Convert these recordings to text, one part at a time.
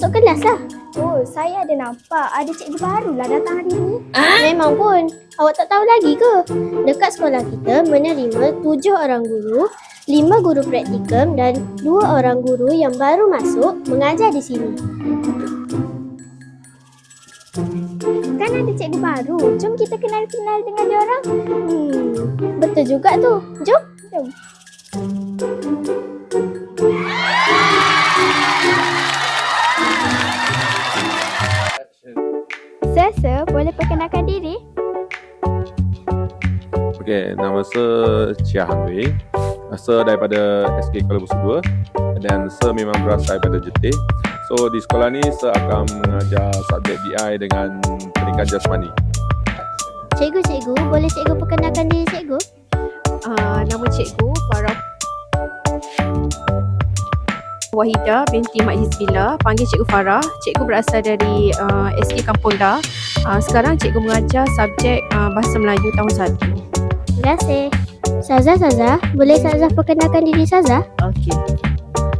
masuk kelas lah. Oh, saya ada nampak ada cikgu baru lah datang hari ni. Memang pun. Awak tak tahu lagi ke? Dekat sekolah kita menerima tujuh orang guru, lima guru praktikum dan dua orang guru yang baru masuk mengajar di sini. Kan ada cikgu baru. Jom kita kenal-kenal dengan dia orang. Hmm, betul juga tu. Jom. Jom. Sir, boleh perkenalkan diri? Okey, nama saya Chia Han Wei. Saya daripada SK Kuala Lumpur 2 dan saya memang berasal daripada Jetih. So di sekolah ni saya akan mengajar subjek BI dengan pendidikan jasmani. Cikgu-cikgu, boleh cikgu perkenalkan diri cikgu? Uh, nama cikgu Farah Wahida binti Mak Hizbillah Panggil cikgu Farah Cikgu berasal dari uh, SK Kampung Dah uh, Sekarang cikgu mengajar subjek uh, Bahasa Melayu tahun 1 Terima kasih. Saza, Saza, boleh Saza perkenalkan diri Saza? Okey.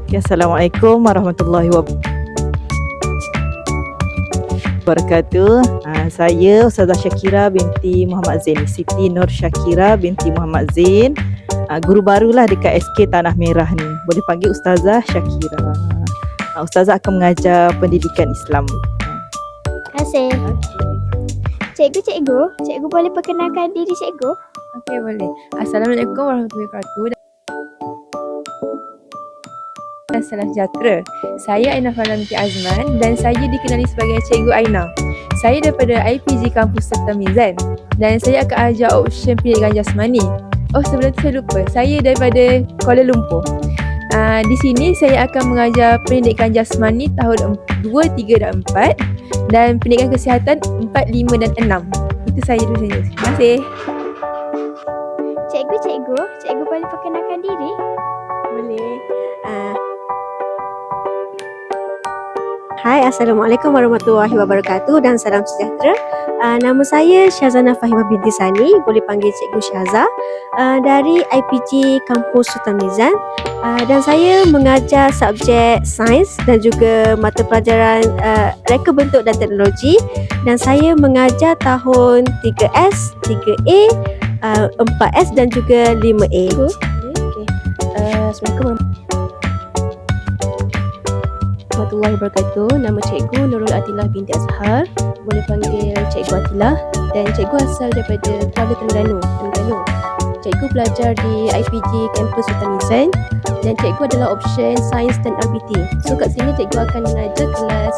Okay, Assalamualaikum warahmatullahi wabarakatuh. Uh, saya Ustazah Syakira binti Muhammad Zain. Siti Nur Syakira binti Muhammad Zain. Uh, guru barulah dekat SK Tanah Merah ni. Boleh panggil Ustazah Syakira. Uh, Ustazah akan mengajar pendidikan Islam. Terima kasih. Cikgu, cikgu, cikgu boleh perkenalkan diri cikgu? Okey boleh Assalamualaikum warahmatullahi wabarakatuh dan salam sejahtera. Saya Aina Fala binti Azman dan saya dikenali sebagai Cikgu Aina. Saya daripada IPG Kampus Serta Mizan dan saya akan ajar option pendidikan jasmani. Oh sebelum tu saya lupa, saya daripada Kuala Lumpur. Uh, di sini saya akan mengajar pendidikan jasmani tahun 2, 3 dan 4 dan pendidikan kesihatan 4, 5 dan 6. Itu saya dulu saja. Terima kasih. Cikgu, cikgu, cikgu boleh perkenalkan diri? Boleh. Hai, Assalamualaikum warahmatullahi wabarakatuh dan salam sejahtera. Uh, nama saya Syazana Fahimah binti Sani, boleh panggil Cikgu Syaza uh, dari IPG Kampus Sultan Mizan uh, dan saya mengajar subjek sains dan juga mata pelajaran uh, reka bentuk dan teknologi dan saya mengajar tahun 3S, 3A, uh, 4S dan juga 5A. Okay. Uh, Assalamualaikum warahmatullahi wabarakatuh. Nama cikgu Nurul Atilah binti Azhar. Boleh panggil cikgu Atilah dan cikgu asal daripada Kuala Terengganu, Terengganu. Cikgu belajar di IPG Kampus Sultan Mizan dan cikgu adalah option Sains dan RBT. So kat sini cikgu akan mengajar kelas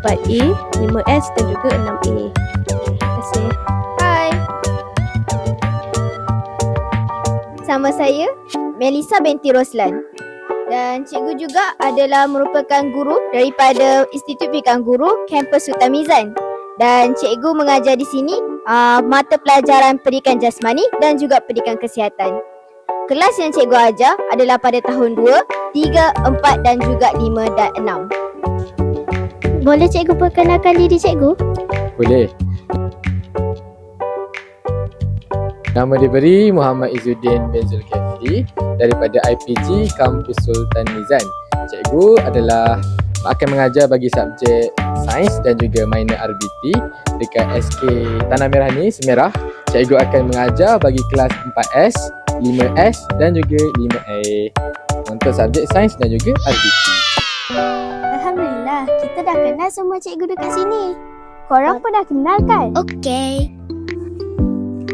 4A, 5S dan juga 6A. Terima kasih. Hai. Sama saya, Melissa binti Roslan. Dan cikgu juga adalah merupakan guru daripada Institut Pendidikan Guru Kampus Sultan Mizan. Dan cikgu mengajar di sini uh, mata pelajaran pendidikan jasmani dan juga pendidikan kesihatan. Kelas yang cikgu ajar adalah pada tahun 2, 3, 4 dan juga 5 dan 6. Boleh cikgu perkenalkan diri cikgu? Boleh. Nama diberi Muhammad Izzuddin bin Zulkifli daripada IPG Kampus Sultan Mizan. Cikgu adalah akan mengajar bagi subjek sains dan juga minor RBT dekat SK Tanah Merah ni, Semerah. Cikgu akan mengajar bagi kelas 4S, 5S dan juga 5A untuk subjek sains dan juga RBT. Alhamdulillah, kita dah kenal semua cikgu dekat sini. Korang pun dah kenal kan? Okey.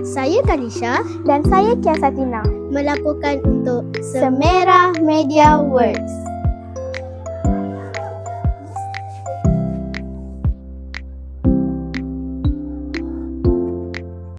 Saya Kanisha Dan saya Kia Satina. Melaporkan untuk Semerah Media Works.